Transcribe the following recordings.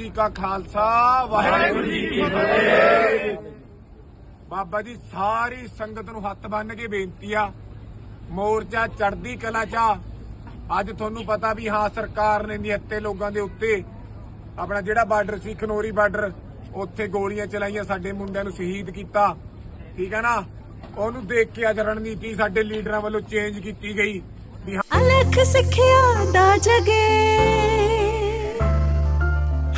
ਜੀ ਕਾ ਖਾਲਸਾ, ਵਾਹਿਗੁਰੂ ਜੀ ਕੀ ਫਤਿਹ। ਬਾਬਾ ਜੀ, ਸਾਰੀ ਸੰਗਤ ਨੂੰ ਹੱਥ ਬੰਨ੍ਹ ਕੇ ਬੇਨਤੀ ਆ, ਮੋਰਚਾ ਚੜ੍ਹਦੀ ਕਲਾ ਚ ਅੱਜ ਤੁਹਾਨੂੰ ਪਤਾ ਵੀ ਹਾਂ, ਸਰਕਾਰ ਨੇ ਨਿਹੱਤੇ ਲੋਕਾਂ ਦੇ ਉੱਤੇ ਆਪਣਾ ਜਿਹੜਾ ਬਾਰਡਰ ਸੀ, ਖਨੋਰੀ ਬਾਰਡਰ, ਉੱਥੇ ਗੋਲੀਆਂ ਚਲਾਈਆਂ, ਸਾਡੇ ਮੁੰਡਿਆਂ ਨੂੰ ਸ਼ਹੀਦ ਕੀਤਾ। ਠੀਕ ਹੈ ਨਾ? ਉਹਨੂੰ ਦੇਖ ਕੇ ਅੱਜ ਰਣਨੀਤੀ ਸਾਡੇ ਲੀਡਰਾਂ ਵੱਲੋਂ ਚੇਂਜ ਕੀਤੀ ਗਈ। ਅਲਖ ਸਿੱਖਿਆ ਦਾ ਜਗੇ।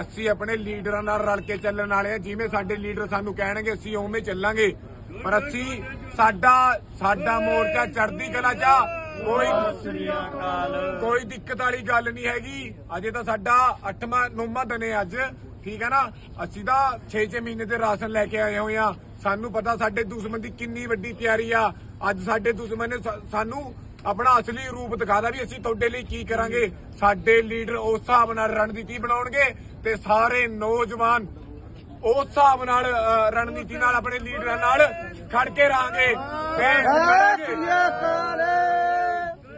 ਅਸੀਂ ਆਪਣੇ ਲੀਡਰਾਂ ਨਾਲ ਰਲ ਕੇ ਚੱਲਣ ਵਾਲੇ ਆ ਜਿਵੇਂ ਸਾਡੇ ਲੀਡਰ ਸਾਨੂੰ ਕਹਿਣਗੇ, ਅਸੀਂ ਉਵੇਂ ਚੱਲਾਂਗੇ। ਪਰ ਅਸੀਂ ਸਾਡਾ ਸਾਡਾ ਮੋਰਚਾ ਚੜ੍ਹਦੀ ਕਲਾ ਚ ਕੋਈ ਕੋਈ ਦਿੱਕਤ ਵਾਲੀ ਗੱਲ ਨਹੀਂ ਹੈਗੀ। ਅਜੇ ਤਾਂ ਸਾਡਾ 8ਵਾਂ 9ਵਾਂ ਦਿਨ ਹੈ ਅੱਜ। ਠੀਕ ਹੈ ਨਾ? ਅਸੀਂ ਤਾਂ 6-6 ਮਹੀਨੇ ਦੇ ਰਾਸ਼ਨ ਲੈ ਕੇ ਆਏ ਹੋਏ ਆ ਸਾਨੂੰ ਪਤਾ ਸਾਡੇ ਦੁਸ਼ਮਣ ਦੀ ਕਿੰਨੀ ਵੱਡੀ ਤਿਆਰੀ ਆ। ਅੱਜ ਸਾਡੇ ਦੁਸ਼ਮਣ ਨੇ ਸਾਨੂੰ ਆਪਣਾ ਅਸਲੀ ਰੂਪ ਦਿਖਾਦਾ ਵੀ ਅਸੀਂ ਤੁਹਾਡੇ ਲਈ ਕੀ ਕਰਾਂਗੇ। ਸਾਡੇ ਲੀਡਰ ਉਸ ਹਿਸਾਬ ਨਾਲ ਰਣਨੀਤੀ ਬਣਾਉਣਗੇ ਤੇ ਸਾਰੇ ਨੌਜਵਾਨ ਉਸ ਹਿਸਾਬ ਨਾਲ ਰਣਨੀਤੀ ਨਾਲ ਆਪਣੇ ਲੀਡਰਾਂ ਨਾਲ ਖੜ ਕੇ ਰਹਾਂਗੇ ਤੇ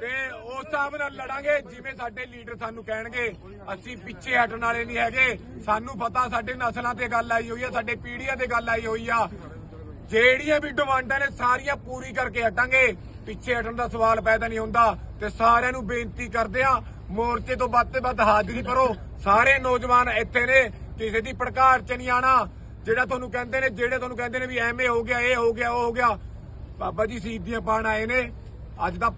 ਤੇ ਉਸ ਹਿਸਾਬ ਨਾਲ ਲੜਾਂਗੇ ਜਿਵੇਂ ਸਾਡੇ ਲੀਡਰ ਸਾਨੂੰ ਕਹਿਣਗੇ। ਅਸੀਂ ਪਿੱਛੇ ਹਟਣ ਵਾਲੇ ਨਹੀਂ ਹੈਗੇ। ਸਾਨੂੰ ਪਤਾ ਸਾਡੇ ਨਸਲਾਂ ਤੇ ਗੱਲ ਆਈ ਹੋਈ ਆ ਸਾਡੇ ਪੀੜ੍ਹੀਆਂ ਤੇ ਗੱਲ ਆਈ ਹੋਈ ਆ। ਜਿਹੜੀਆਂ ਵੀ ਡਿਮਾਂਡਾਂ ਨੇ ਸਾਰੀਆਂ ਪੂਰੀ ਕਰਕੇ ਹਟਾਂਗੇ। ਪਿੱਛੇ ਹਟਣ ਦਾ ਸਵਾਲ ਪੈਦਾ ਨਹੀਂ ਹੁੰਦਾ ਤੇ ਸਾਰਿਆਂ ਨੂੰ ਬੇਨਤੀ ਕਰਦੇ ਆ ਮੋਰਚੇ ਤੋਂ ਵੱਧ ਤੇ ਵੱਧ ਹਾਜ਼ਰੀ ਭਰੋ। ਸਾਰੇ ਨੌਜਵਾਨ ਇੱਥੇ ਨੇ, ਕਿਸੇ ਦੀ ਭੜਕਾੜ ਚ ਨਹੀਂ ਆਣਾ ਜਿਹੜਾ ਤੁਹਾਨੂੰ ਕਹਿੰਦੇ ਨੇ, ਜਿਹੜੇ ਤੁਹਾਨੂੰ ਕਹਿੰਦੇ ਨੇ ਵੀ ਐਵੇਂ ਹੋ ਗਿਆ, ਇਹ ਹੋ ਗਿਆ, ਉਹ ਹੋ ਗਿਆ। ਬਾਬਾ ਜੀ ਸ਼ਹੀਦੀਆਂ ਪਾਣ ਆਏ ਨੇ। ਅੱਜ ਦਾ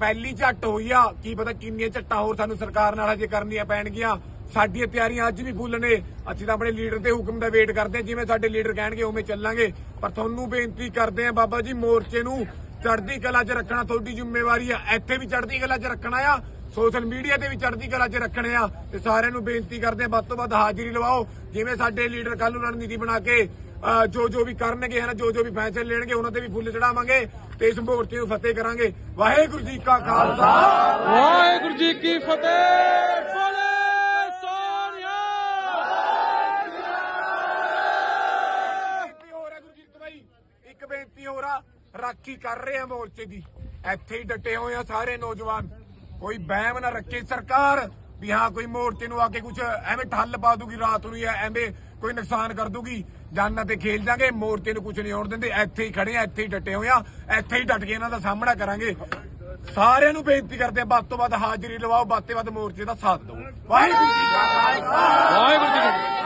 ਪਹਿਲੀ ਝੱਟ ਹੋਈ ਆ। ਕੀ ਪਤਾ ਕਿੰਨੀਆਂ ਝੱਟਾਂ ਹੋਰ ਸਾਨੂੰ ਸਰਕਾਰ ਨਾਲ ਹਜੇ ਕਰਨੀਆਂ ਪੈਣਗੀਆਂ। ਸਾਡੀਆਂ ਤਿਆਰੀਆਂ ਅੱਜ ਵੀ ਫੁੱਲ ਨੇ। ਅਸੀਂ ਤਾਂ ਆਪਣੇ ਲੀਡਰ ਦੇ ਹੁਕਮ ਦਾ ਵੇਟ ਕਰਦੇ ਹਾਂ। ਜਿਵੇਂ ਸਾਡੇ ਲੀਡਰ ਕਹਿਣਗੇ, ਉਵੇਂ ਚੱਲਾਂਗੇ। ਪਰ ਤੁਹਾਨੂੰ ਬੇਨਤੀ ਕਰਦੇ ਆ ਬਾਬਾ ਜੀ, ਮੋਰਚੇ ਨੂੰ ਚੜ੍ਹਦੀ ਕਲਾ 'ਚ ਰੱਖਣਾ ਤੁਹਾਡੀ ਜ਼ਿੰਮੇਵਾਰੀ ਆ। ਇੱਥੇ ਵੀ ਚੜ੍ਹਦੀ ਕਲਾ 'ਚ ਰੱਖਣਾ ਆ ਸੋਸ਼ਲ ਮੀਡੀਆ ਤੇ ਵੀ ਚੜ੍ਹਦੀ ਕਲਾ 'ਚ ਰੱਖਣੇ ਆ। ਤੇ ਸਾਰਿਆਂ ਨੂੰ ਬੇਨਤੀ ਕਰਦੇ ਆ ਵੱਧ ਤੋਂ ਵੱਧ ਹਾਜ਼ਰੀ ਲਵਾਓ। ਜਿਵੇਂ ਸਾਡੇ ਲੀਡਰ ਕੱਲ ਨੂੰ ਰਣਨੀਤੀ ਬਣਾ ਕੇ ਜੋ ਜੋ ਵੀ ਕਰਨਗੇ ਹਨਾ ਜੋ ਜੋ ਵੀ ਫੈਸਲੇ ਲੈਣਗੇ ਉਹਨਾਂ ਤੇ ਵੀ ਫੁੱਲ ਚੜਾਵਾਂਗੇ ਤੇ ਇਸ ਮੋਰਚੇ ਨੂੰ ਫਤਿਹ ਕਰਾਂਗੇ। ਵਾਹਿਗੁਰੂ ਜੀ ਕਾ ਖਾਲਸਾ। ਵਾਹਿਗੁਰੂ ਜੀ ਕੀ ਫਤਿਹ। ਇੱਕ ਬੇਨਤੀ ਹੋਰ ਆ। ਰਾਖੀ ਕਰ ਰਹੇ ਆ ਮੋਰਚੇ ਦੀ। ਇੱਥੇ ਹੀ ਡਟੇ ਹੋਏ ਆ ਸਾਰੇ ਨੌਜਵਾਨ। ਕੋਈ ਬਹਿਮ ਨਾ ਰੱਖੇ ਸਰਕਾਰ ਵੀ ਹਾਂ, ਕੋਈ ਮੋਰਚੇ ਨੂੰ ਆ ਕੇ ਕੁਝ ਐਵੇਂ ਠੱਲ ਪਾ ਦੂਗੀ, ਰਾਤ ਨੂੰ ਜਾਂ ਐਵੇਂ ਕੋਈ ਨੁਕਸਾਨ ਕਰ ਦੂਗੀ। ਜਾਨਾਂ ਤੇ ਖੇਲ ਜਾਗੇ, ਮੋਰਚੇ ਨੂੰ ਕੁਝ ਨਹੀਂ ਹੋਣ ਦਿੰਦੇ। ਇੱਥੇ ਹੀ ਖੜੇ ਆ, ਇੱਥੇ ਹੀ ਡਟੇ ਹੋਏ ਆ, ਇੱਥੇ ਹੀ ਡਟ ਕੇ ਇਹਨਾਂ ਦਾ ਸਾਹਮਣਾ ਕਰਾਂਗੇ। ਸਾਰਿਆਂ ਨੂੰ ਬੇਨਤੀ ਕਰਦੇ ਆ, ਵੱਧ ਤੋਂ ਵੱਧ ਹਾਜ਼ਰੀ ਲਵਾਓ, ਵੱਧ ਤੋਂ ਵੱਧ ਮੋਰਚੇ ਦਾ ਸਾਥ ਦਿਓ। ਵਾਹਿਗੁਰੂ ਜੀ ਕਾ ਖਾਲਸਾ।